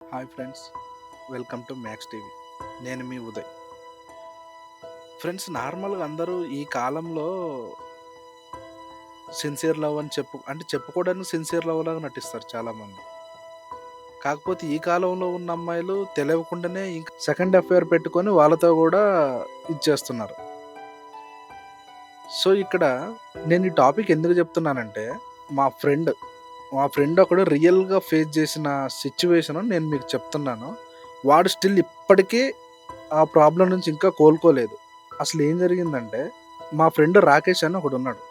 Hi friends welcome to Max TV. నేను మీ Uday. Friends నార్మల్గా అందరూ ఈ కాలంలో సిన్సియర్ లవ్ అని చెప్పు అంటే చెప్పుకోవడానికి సిన్సియర్ లవ్ లాగా నటిస్తారు చాలామంది. కాకపోతే ఈ కాలంలో ఉన్న అమ్మాయిలు తెలియకుండానే ఇంకా సెకండ్ అఫైర్ పెట్టుకొని వాళ్ళతో కూడా ఇచ్చేస్తున్నారు సో ఇక్కడ నేను ఈ టాపిక్ ఎందుకు చెప్తున్నానంటే మా ఫ్రెండ్ మా ఫ్రెండ్ ఒకడు రియల్గా ఫేస్ చేసిన సిచ్యువేషన్ నేను మీకు చెప్తున్నాను. వాడు స్టిల్ ఇప్పటికీ ఆ ప్రాబ్లం నుంచి ఇంకా కోలుకోలేదు. అసలు ఏం జరిగిందంటే మా ఫ్రెండ్ రాకేష్ అని ఒకడు ఉన్నాడు.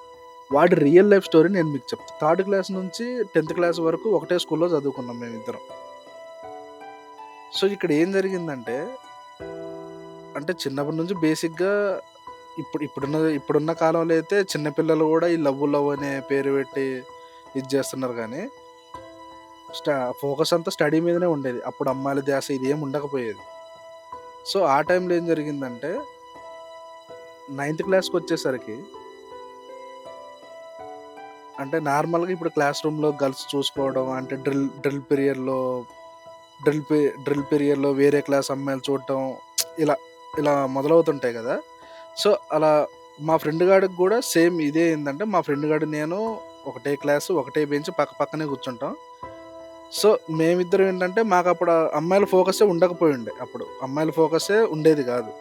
వాడి రియల్ లైఫ్ స్టోరీ నేను మీకు చెప్తాను థర్డ్ క్లాస్ నుంచి టెన్త్ క్లాస్ వరకు ఒకటే స్కూల్లో చదువుకున్నాం మేమిద్దరం. సో ఇక్కడ ఏం జరిగిందంటే అంటే చిన్నప్పటి నుంచి బేసిక్గా ఇప్పుడు ఇప్పుడున్న ఇప్పుడున్న కాలంలో అయితే చిన్నపిల్లలు కూడా ఈ లవ్ లవ్ అనే పేరు పెట్టి ఇది చేస్తున్నారు కానీ స్టా ఫోకస్ అంతా స్టడీ మీదనే ఉండేది. అప్పుడు అమ్మాయిల ధ్యాస ఇది ఏం ఉండకపోయేది. సో ఆ టైంలో ఏం జరిగిందంటే నైన్త్ క్లాస్కి వచ్చేసరికి అంటే నార్మల్గా ఇప్పుడు క్లాస్ రూమ్లో గర్ల్స్ చూసుకోవడం అంటే డ్రిల్ డ్రిల్ పీరియడ్లో డ్రిల్ పీ డ్రిల్ పీరియడ్లో వేరే క్లాస్ అమ్మాయిలు చూడటం ఇలా ఇలా మొదలవుతుంటాయి కదా. సో అలా మా ఫ్రెండ్ గాడికి కూడా సేమ్ ఇదే ఏంటంటే మా ఫ్రెండ్ గాడు నేను ఒకటే క్లాసు ఒకటే బెంచ్ పక్క పక్కనే కూర్చుంటాం. సో మేమిద్దరం ఏంటంటే మాకు అప్పుడు అమ్మాయిల ఫోకసే ఉండకపోయి ఉండే అప్పుడు. అమ్మాయిల ఫోకసే ఉండేది కాదు.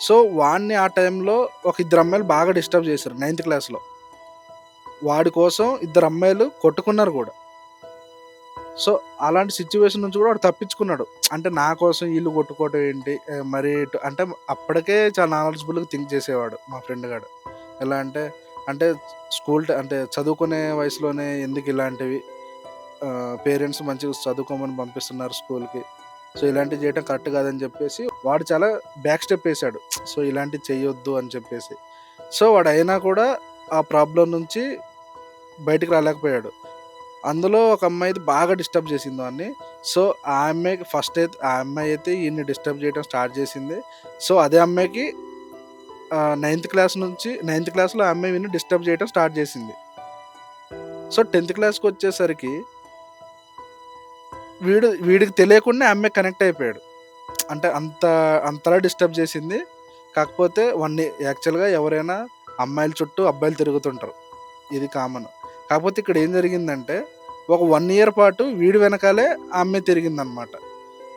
సో వాడిని ఆ టైంలో ఒక ఇద్దరు అమ్మాయిలు బాగా డిస్టర్బ్ చేశారు నైన్త్ క్లాస్లో. వాడి కోసం ఇద్దరు అమ్మాయిలు కొట్టుకున్నారు కూడా. సో అలాంటి సిచ్యువేషన్ నుంచి కూడా వాడు తప్పించుకున్నాడు. అంటే నా కోసం వీళ్ళు కొట్టుకోవటం ఏంటి? మరి అంటే అప్పటికే చాలా నాలెడ్జబుల్గా థింక్ చేసేవాడు మా ఫ్రెండ్ గాడు. ఎలా అంటే అంటే స్కూల్ అంటే చదువుకునే వయసులోనే ఎందుకు ఇలాంటివి? పేరెంట్స్ మంచిగా చదువుకోమని పంపిస్తున్నారు స్కూల్కి. సో ఇలాంటివి చేయటం కరెక్ట్ కాదని చెప్పేసి వాడు చాలా బ్యాక్ స్టెప్ వేసాడు సో ఇలాంటివి చేయొద్దు అని చెప్పేసి. సో వాడు అయినా కూడా ఆ ప్రాబ్లం నుంచి బయటికి రాలేకపోయాడు. అందులో ఒక అమ్మాయి బాగా డిస్టర్బ్ చేసింది వాడిని. సో ఆ అమ్మాయికి ఫస్ట్ అయితే ఆ అమ్మాయి అయితే ఈయన్ని డిస్టర్బ్ చేయడం స్టార్ట్ చేసింది. సో అదే అమ్మాయికి నైన్త్ క్లాస్ నుంచి నైన్త్ క్లాస్లో అమ్మాయి విని డిస్టర్బ్ చేయడం స్టార్ట్ చేసింది. సో టెన్త్ క్లాస్కి వచ్చేసరికి వీడు వీడికి తెలియకుండా ఆ అమ్మాయి కనెక్ట్ అయిపోయాడు. అంటే అంత అంతలా డిస్టర్బ్ చేసింది. కాకపోతే వన్ యాక్చువల్గా ఎవరైనా అమ్మాయిల చుట్టూ అబ్బాయిలు తిరుగుతుంటారు. ఇది కామన్ కాకపోతే ఇక్కడ ఏం జరిగిందంటే ఒక వన్ ఇయర్ పాటు వీడి వెనకాలే ఆ అమ్మాయి తిరిగిందనమాట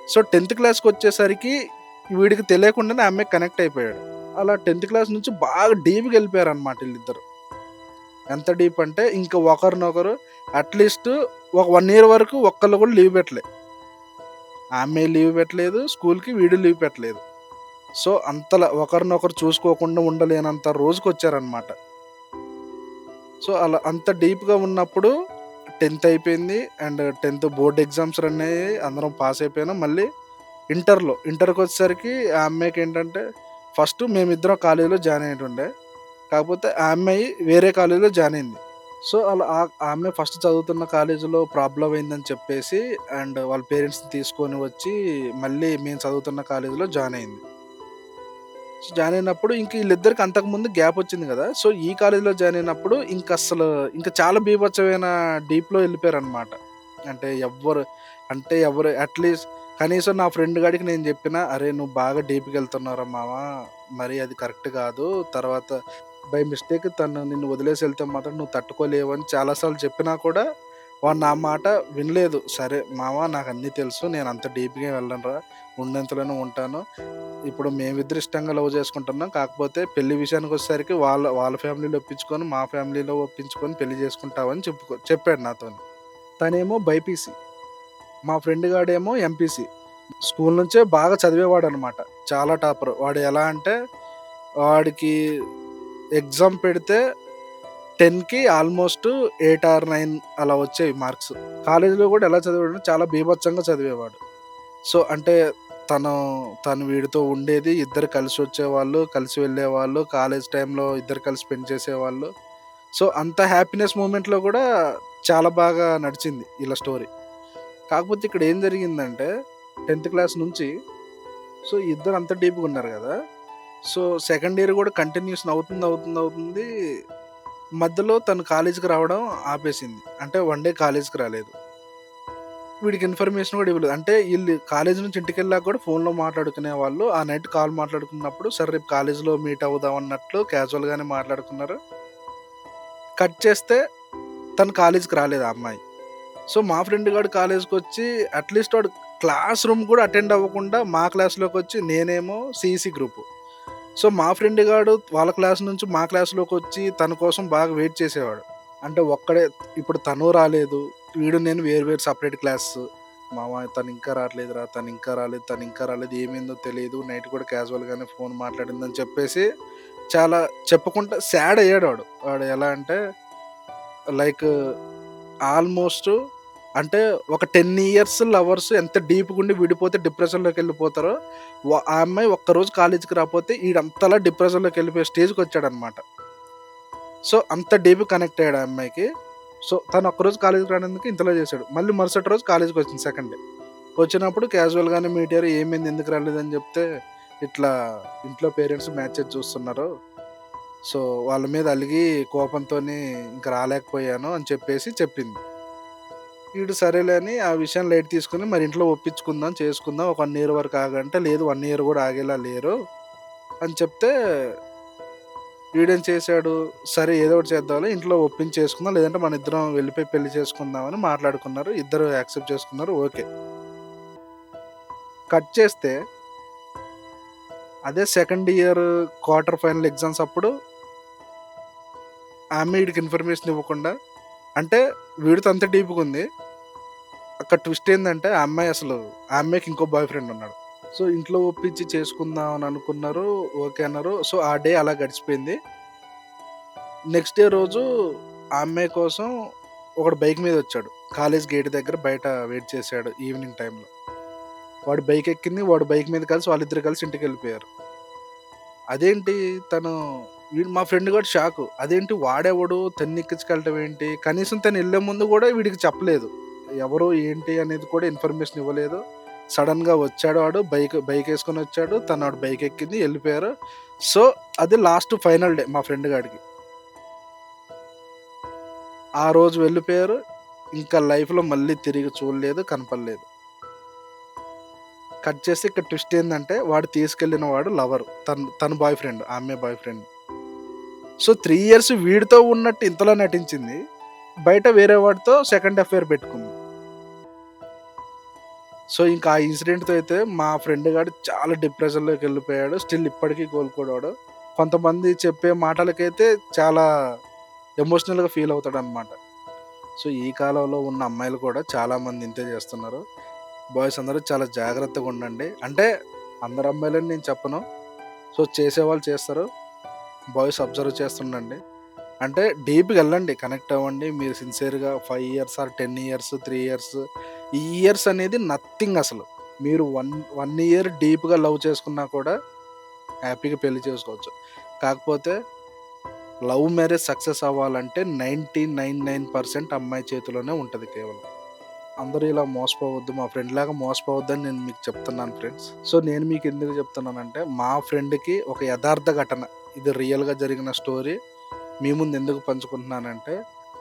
సో టెన్త్ క్లాస్కి వచ్చేసరికి వీడికి తెలియకుండానే ఆ అమ్మాయి కనెక్ట్ అయిపోయాడు. అలా టెన్త్ క్లాస్ నుంచి బాగా డీప్కి వెళ్ళిపోయారు అనమాట వీళ్ళిద్దరు. ఎంత డీప్ అంటే ఇంకా ఒకరినొకరు అట్లీస్ట్ ఒక వన్ ఇయర్ వరకు ఒక్కళ్ళు కూడా లీవ్ పెట్టలే. ఆమె లీవ్ పెట్టలేదు స్కూల్కి వీడు లీవ్ పెట్టలేదు. సో అంతలా ఒకరినొకరు చూసుకోకుండా ఉండలేనంత రోజుకి వచ్చారనమాట సో అలా అంత డీప్గా ఉన్నప్పుడు టెన్త్ అయిపోయింది and tenth board exams run అయ్యాయి అందరం పాస్ అయిపోయినా. మళ్ళీ ఇంటర్లో ఇంటర్కి వచ్చేసరికి ఆ అమ్మాయికి ఏంటంటే ఫస్ట్ మేమిద్దరం కాలేజీలో జాయిన్ అయ్యేటుండే. కాకపోతే ఆ అమ్మాయి వేరే కాలేజీలో జాయిన్ అయింది. సో అలా ఆ- ఆమె ఫస్ట్ చదువుతున్న కాలేజీలో ప్రాబ్లం అయిందని చెప్పేసి అండ్ వాళ్ళ పేరెంట్స్ని తీసుకొని వచ్చి మళ్ళీ మేము చదువుతున్న కాలేజీలో జాయిన్ అయింది. సో జాయిన్ అయినప్పుడు ఇంక వీళ్ళిద్దరికి అంతకుముందు గ్యాప్ వచ్చింది కదా. సో ఈ కాలేజీలో జాయిన్ అయినప్పుడు ఇంక అసలు ఇంకా చాలా బీభత్సమైన డీప్లో వెళ్ళిపోయారు అనమాట అంటే ఎవ్వరు అంటే ఎవరు అట్లీస్ట్ కనీసం నా ఫ్రెండ్ గాడికి నేను చెప్పిన అరే నువ్వు బాగా డీప్కి వెళ్తున్నారా మావా? మరి అది కరెక్ట్ కాదు. తర్వాత బై మిస్టేక్ తను నిన్ను వదిలేసి వెళ్తే మాత్రం నువ్వు తట్టుకోలేవు అని చాలాసార్లు చెప్పినా కూడా వాడు నా మాట వినలేదు. సరే మామ నాకు అన్నీ తెలుసు. నేను అంత డీప్గా వెళ్ళనురా ఉన్నంతలోనే ఉంటాను. ఇప్పుడు మేమిద్దరు ఇష్టంగా లవ్ చేసుకుంటున్నాం. కాకపోతే పెళ్ళి విషయానికి వచ్చేసరికి వాళ్ళ వాళ్ళ ఫ్యామిలీలో ఒప్పించుకొని మా ఫ్యామిలీలో ఒప్పించుకొని పెళ్ళి చేసుకుంటామని చెప్పుకో చెప్పాడు నాతో తనేమో బైపీసీ మా ఫ్రెండ్ గాడేమో ఎంపీసీ స్కూల్ నుంచే బాగా చదివేవాడు అనమాట చాలా టాపర్. వాడు ఎలా అంటే వాడికి ఎగ్జామ్ పెడితే టెన్కి ఆల్మోస్ట్ ఎయిట్ ఆర్ నైన్ అలా వచ్చేవి మార్క్స్. కాలేజీలో కూడా ఎలా చదివాడు చాలా బీభత్సంగా చదివేవాడు. సో అంటే తను తను వీడితో ఉండేది ఇద్దరు కలిసి వచ్చేవాళ్ళు కలిసి వెళ్ళేవాళ్ళు కాలేజ్ టైంలో ఇద్దరు కలిసి స్పెండ్ చేసేవాళ్ళు. సో అంత హ్యాపీనెస్ మూమెంట్లో కూడా చాలా బాగా నడిచింది ఇలా స్టోరీ. కాకపోతే ఇక్కడ ఏం జరిగిందంటే టెన్త్ క్లాస్ నుంచి. సో ఇద్దరు అంత డీప్గా ఉన్నారు కదా. సో సెకండ్ ఇయర్ కూడా కంటిన్యూషన్ అవుతుంది అవుతుంది అవుతుంది మధ్యలో తను కాలేజీకి రావడం ఆపేసింది. అంటే వన్ డే కాలేజీకి రాలేదు. వీడికి ఇన్ఫర్మేషన్ కూడా ఇవ్వలేదు. అంటే వీళ్ళు కాలేజ్ నుంచి ఇంటికి వెళ్ళాక కూడా ఫోన్లో మాట్లాడుకునే వాళ్ళు ఆ నైట్ కాల్ మాట్లాడుకున్నప్పుడు సరే రేపు కాలేజ్లో మీట్ అవుదాం అన్నట్లు క్యాజువల్గానే మాట్లాడుకున్నారు. కట్ చేస్తే తను కాలేజీకి రాలేదు ఆ అమ్మాయి. సో మా ఫ్రెండ్ గారు కాలేజ్కి వచ్చి అట్లీస్ట్ వాడు క్లాస్ రూమ్ కూడా అటెండ్ అవ్వకుండా మా క్లాస్లోకి వచ్చి నేనేమో సిఈసి గ్రూప్. సో మా ఫ్రెండ్ గాడు వాళ్ళ క్లాస్ నుంచి మా క్లాస్లోకి వచ్చి తన కోసం బాగా వెయిట్ చేసేవాడు. అంటే ఒక్కడే ఇప్పుడు తను రాలేదు వీడు నేను వేరు వేరు సపరేట్ క్లాస్. మామ తను ఇంకా రావట్లేదురా తను ఇంకా రాలేదు తను ఇంకా రాలేదు ఏమైందో తెలియదు నైట్ కూడా క్యాజువల్గానే ఫోన్ మాట్లాడిందని చెప్పేసి చాలా చెప్పకుండా సాడ్ అయ్యాడు వాడు. వాడు ఎలా అంటే లైక్ ఆల్మోస్ట్ అంటే ఒక టెన్ ఇయర్స్ లవర్స్ ఎంత డీప్గా ఉండి విడిపోతే డిప్రెషన్లోకి వెళ్ళిపోతారో వా- ఆ అమ్మాయి ఒక్కరోజు కాలేజీకి రాకపోతే ఈడంతలా డిప్రెషన్లోకి వెళ్ళిపోయే స్టేజ్కి వచ్చాడనమాట. సో అంత డీప్ కనెక్ట్ అయ్యాడు ఆ అమ్మాయికి. సో తను ఒక్కరోజు కాలేజీకి రానందుకు ఇంతలో చేశాడు. మళ్ళీ మరుసటి రోజు కాలేజీకి వచ్చింది సెకండ్ డే. వచ్చినప్పుడు క్యాజువల్గానే మీట్ అయ్యారు ఏమైంది? ఎందుకు రాలేదని చెప్తే ఇట్లా ఇంట్లో పేరెంట్స్ మ్యాచెస్ చూస్తున్నారు. సో వాళ్ళ మీద అలిగి కోపంతో ఇంకా రాలేకపోయాను అని చెప్పేసి చెప్పింది. వీడు సరేలే అని ఆ విషయం లైట్ తీసుకుని మరి ఇంట్లో ఒప్పించుకుందాం చేసుకుందాం. ఒక వన్ ఇయర్ వరకు ఆగంటే లేదు వన్ ఇయర్ కూడా ఆగేలా లేరు అని చెప్తే వీడేం చేశాడు? సరే ఏదో ఒకటి చేద్దాం ఇంట్లో ఒప్పించి చేసుకుందాం లేదంటే మన ఇద్దరం వెళ్ళిపోయి పెళ్ళి చేసుకుందామని మాట్లాడుకున్నారు. ఇద్దరు యాక్సెప్ట్ చేసుకున్నారు. ఓకే. కట్ చేస్తే అదే second year quarter final exams అప్పుడు ఆమె వీడికి ఇన్ఫర్మేషన్ ఇవ్వకుండా అంటే వీడితో అంత డీప్గా ఉంది. అక్కడ ట్విస్ట్ ఏంటంటే ఆ అమ్మాయి అసలు ఆ అమ్మాయికి ఇంకో బాయ్ ఫ్రెండ్ ఉన్నాడు. సో ఇంట్లో ఒప్పించి చేసుకుందాం అని అనుకున్నారు ఓకే అన్నారు. సో ఆ డే అలా గడిచిపోయింది. నెక్స్ట్ డే రోజు ఆ అమ్మాయి కోసం ఒకడు బైక్ మీద వచ్చాడు. కాలేజ్ గేట్ దగ్గర బయట వెయిట్ చేశాడు ఈవినింగ్ టైంలో. వాడు బైక్ ఎక్కింది వాడు బైక్ మీద కలిసి వాళ్ళిద్దరు కలిసి ఇంటికి వెళ్ళిపోయారు. అదేంటి తను వీడు మా ఫ్రెండ్ కూడా షాక్. అదేంటి వాడేవాడు? తన్ని ఎక్కించుకెళ్ళటం ఏంటి? కనీసం తను వెళ్ళే ముందు కూడా వీడికి చెప్పలేదు. ఎవరు ఏంటి అనేది కూడా ఇన్ఫర్మేషన్ ఇవ్వలేదు. సడన్గా వచ్చాడు వాడు బైక్ బైక్ వేసుకొని వచ్చాడు. తను వాడు బైక్ ఎక్కింది వెళ్ళిపోయారు. సో అది లాస్ట్ ఫైనల్ డే మా ఫ్రెండ్ గాడికి. ఆ రోజు వెళ్ళిపోయారు. ఇంకా లైఫ్లో మళ్ళీ తిరిగి చూడలేదు కనపడలేదు. కట్ చేసి ఇక్కడ ట్విస్ట్ ఏంటంటే వాడు తీసుకెళ్ళిన వాడు లవర్ తన తన బాయ్ ఫ్రెండ్ ఆమె boyfriend so three years వీడితో ఉన్నట్టు ఇంతలో నటించింది. బయట వేరే వాడితో సెకండ్ అఫేర్ పెట్టుకుంది. సో ఇంకా ఆ ఇన్సిడెంట్తో అయితే మా ఫ్రెండ్ గాడు చాలా డిప్రెషన్లోకి వెళ్ళిపోయాడు. స్టిల్ ఇప్పటికీ కోలుకోడాడు. కొంతమంది చెప్పే మాటలకైతే చాలా ఎమోషనల్గా ఫీల్ అవుతాడు అనమాట సో ఈ కాలంలో ఉన్న అమ్మాయిలు కూడా చాలామంది ఇంతే చేస్తున్నారు. బాయ్స్ అందరూ చాలా జాగ్రత్తగా ఉండండి. అంటే అందరు అమ్మాయిలని నేను చెప్పను. సో చేసేవాళ్ళు చేస్తారు. బాయ్స్ అబ్జర్వ్ చేస్తుండండి. అంటే డీప్గా వెళ్ళండి కనెక్ట్ అవ్వండి. మీరు సిన్సియర్గా five years or ten years three years ఈ ఇయర్స్ అనేది నథింగ్ అసలు. మీరు వన్ వన్ ఇయర్ డీప్గా లవ్ చేసుకున్నా కూడా హ్యాపీగా పెళ్ళి చేసుకోవచ్చు. కాకపోతే లవ్ మ్యారేజ్ సక్సెస్ అవ్వాలంటే నైంటీ నైన్ నైన్ పర్సెంట్ అమ్మాయి చేతిలోనే ఉంటుంది కేవలం. అందరూ ఇలా మోసపోవద్దు మా ఫ్రెండ్ లాగా మోసపోవద్దని నేను మీకు చెప్తున్నాను ఫ్రెండ్స్. సో నేను మీకు ఎందుకు చెప్తున్నానంటే మా ఫ్రెండ్కి ఒక యథార్థ ఘటన. ఇది రియల్గా జరిగిన స్టోరీ మీ ముందు ఎందుకు పంచుకుంటున్నానంటే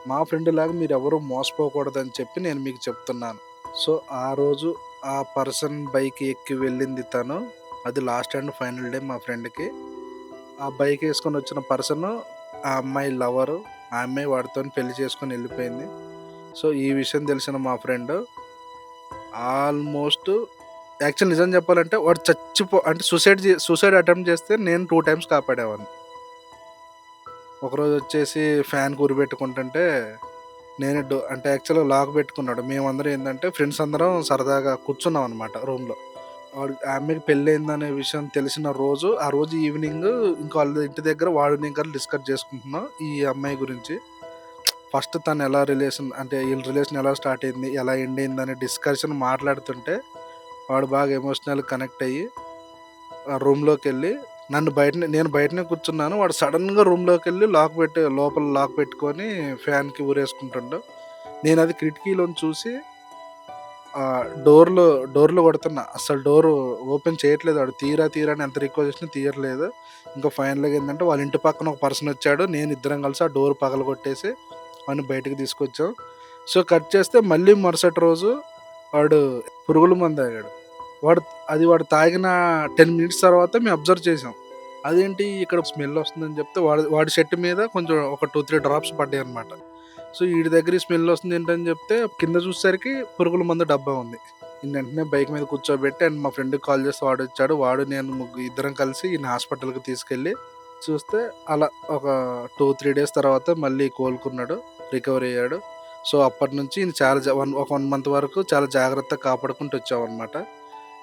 మా ఫ్రెండ్ లాగా మీరు ఎవరు మోసపోకూడదని చెప్పి నేను మీకు చెప్తున్నాను. సో ఆ రోజు ఆ పర్సన్ బైక్ ఎక్కి వెళ్ళింది తను. అది లాస్ట్ అండ్ ఫైనల్ డే మా ఫ్రెండ్కి ఆ బైక్ వేసుకొని వచ్చిన పర్సన్ ఆ అమ్మాయి లవరు ఆ అమ్మాయి వాడితో పెళ్ళి చేసుకొని వెళ్ళిపోయింది. సో ఈ విషయం తెలిసిన మా ఫ్రెండ్ ఆల్మోస్ట్ యాక్చువల్ నిజం చెప్పాలంటే వాడు చచ్చిపో అంటే సూసైడ్ సూసైడ్ అటెంప్ట్ చేస్తే నేను టూ టైమ్స్ కాపాడేవాడిని ఒకరోజు వచ్చేసి ఫ్యాన్ కూరి పెట్టుకుంటుంటే నేను డో అంటే యాక్చువల్గా లాక్ పెట్టుకున్నాడు. మేమందరం ఏంటంటే ఫ్రెండ్స్ అందరం సరదాగా కూర్చున్నాం అనమాట రూమ్లో. వాడు ఆమెకి పెళ్ళయిందనే విషయం తెలిసిన రోజు ఆ రోజు ఈవినింగ్ ఇంకా వాళ్ళ ఇంటి దగ్గర వాడు ఇంకా డిస్కస్ చేసుకుంటున్నాం ఈ అమ్మాయి గురించి. ఫస్ట్ తను ఎలా రిలేషన్ అంటే వీళ్ళ రిలేషన్ ఎలా స్టార్ట్ అయింది ఎలా ఎండ్ అయింది అనే డిస్కషన్ మాట్లాడుతుంటే వాడు బాగా ఎమోషనల్ కనెక్ట్ అయ్యి ఆ రూమ్లోకి వెళ్ళి నన్ను బయట నేను బయటనే కూర్చున్నాను. వాడు సడన్గా రూమ్లోకి వెళ్ళి లాక్ పెట్టి లోపల లాక్ పెట్టుకొని ఫ్యాన్కి ఊరేసుకుంటుండు. నేను అది కిటికీలోని చూసి ఆ డోర్లో డోర్లో కొడుతున్నా. అసలు డోర్ ఓపెన్ చేయట్లేదు వాడు. తీరా తీరా అని ఎంత రిక్వెస్ట్ చేసినా తీయట్లేదు. ఇంకా ఫైనల్గా ఏంటంటే వాళ్ళ ఇంటి పక్కన ఒక పర్సన్ వచ్చాడు. నేను ఇద్దరం కలిసి ఆ డోర్ పగల కొట్టేసి వాడిని బయటకు తీసుకొచ్చాం. సో కట్ చేస్తే మళ్ళీ మరుసటి రోజు వాడు పురుగుల మందు తాగాడు. వాడు అది వాడు తాగిన టెన్ మినిట్స్ తర్వాత మేము అబ్జర్వ్ చేసాం అదేంటి ఇక్కడ స్మెల్ వస్తుందని చెప్తే వాడి వాడి షర్ట్ మీద కొంచెం ఒక టూ త్రీ డ్రాప్స్ పడ్డాయి అనమాట సో వీడి దగ్గర స్మెల్ వస్తుంది ఏంటని చెప్తే కింద చూసేసరికి పురుగుల మందు డబ్బా ఉంది. వెంటనే బైక్ మీద కూర్చోబెట్టి అండ్ మా ఫ్రెండ్కి కాల్ చేస్తే వాడు వచ్చాడు. వాడు నేను ముగ్గురు ఇద్దరం కలిసి ఈయన హాస్పిటల్కి తీసుకెళ్ళి చూస్తే అలా ఒక టూ త్రీ డేస్ తర్వాత మళ్ళీ కోలుకున్నాడు. రికవరీ అయ్యాడు. సో అప్పటి నుంచి చాలా జా- వన్ ఒక వన్ మంత్ వరకు చాలా జాగ్రత్తగా కాపాడుకుంటూ వచ్చామన్నమాట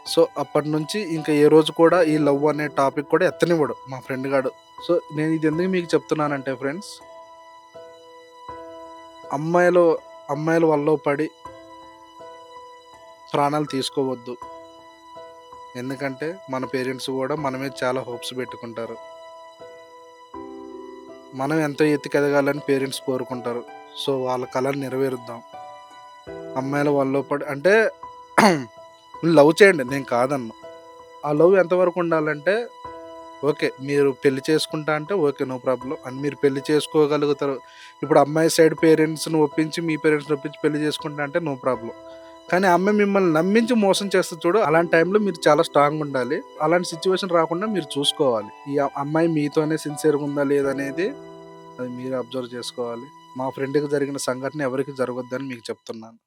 సో అప్పటి నుంచి ఇంకా ఏ రోజు కూడా ఈ లవ్ అనే టాపిక్ కూడా ఎత్తనివ్వడు మా ఫ్రెండ్ గాడు. సో నేను ఇది ఎందుకు మీకు చెప్తున్నానంటే ఫ్రెండ్స్ అమ్మాయిలు అమ్మాయిల వల్ల పడి ప్రాణాలు తీసుకోవద్దు. ఎందుకంటే మన పేరెంట్స్ కూడా మనమే చాలా హోప్స్ పెట్టుకుంటారు. మనం ఎంతో ఎత్తుకెదగాలని పేరెంట్స్ కోరుకుంటారు. సో వాళ్ళ కళను నెరవేరుద్దాం. అమ్మాయిల వాళ్ళు పడి అంటే లవ్ చేయండి నేను కాదన్నా. ఆ లవ్ ఎంతవరకు ఉండాలంటే ఓకే మీరు పెళ్ళి చేసుకుంటా అంటే ఓకే నో ప్రాబ్లం. అండ్ మీరు పెళ్ళి చేసుకోగలుగుతారు. ఇప్పుడు అమ్మాయి సైడ్ పేరెంట్స్ని ఒప్పించి మీ పేరెంట్స్ని ఒప్పించి పెళ్ళి చేసుకుంటా అంటే నో ప్రాబ్లం. కానీ అమ్మాయి మిమ్మల్ని నమ్మించి మోసం చేస్తే చూడు అలాంటి టైంలో మీరు చాలా స్ట్రాంగ్ ఉండాలి. అలాంటి సిచ్యువేషన్ రాకుండా మీరు చూసుకోవాలి. ఈ అమ్మాయి మీతోనే సిన్సియర్గా ఉందా లేదనేది అది మీరు అబ్జర్వ్ చేసుకోవాలి. మా ఫ్రెండ్కి జరిగిన సంఘటన ఎవరికి జరగొద్దని మీకు చెప్తున్నాను.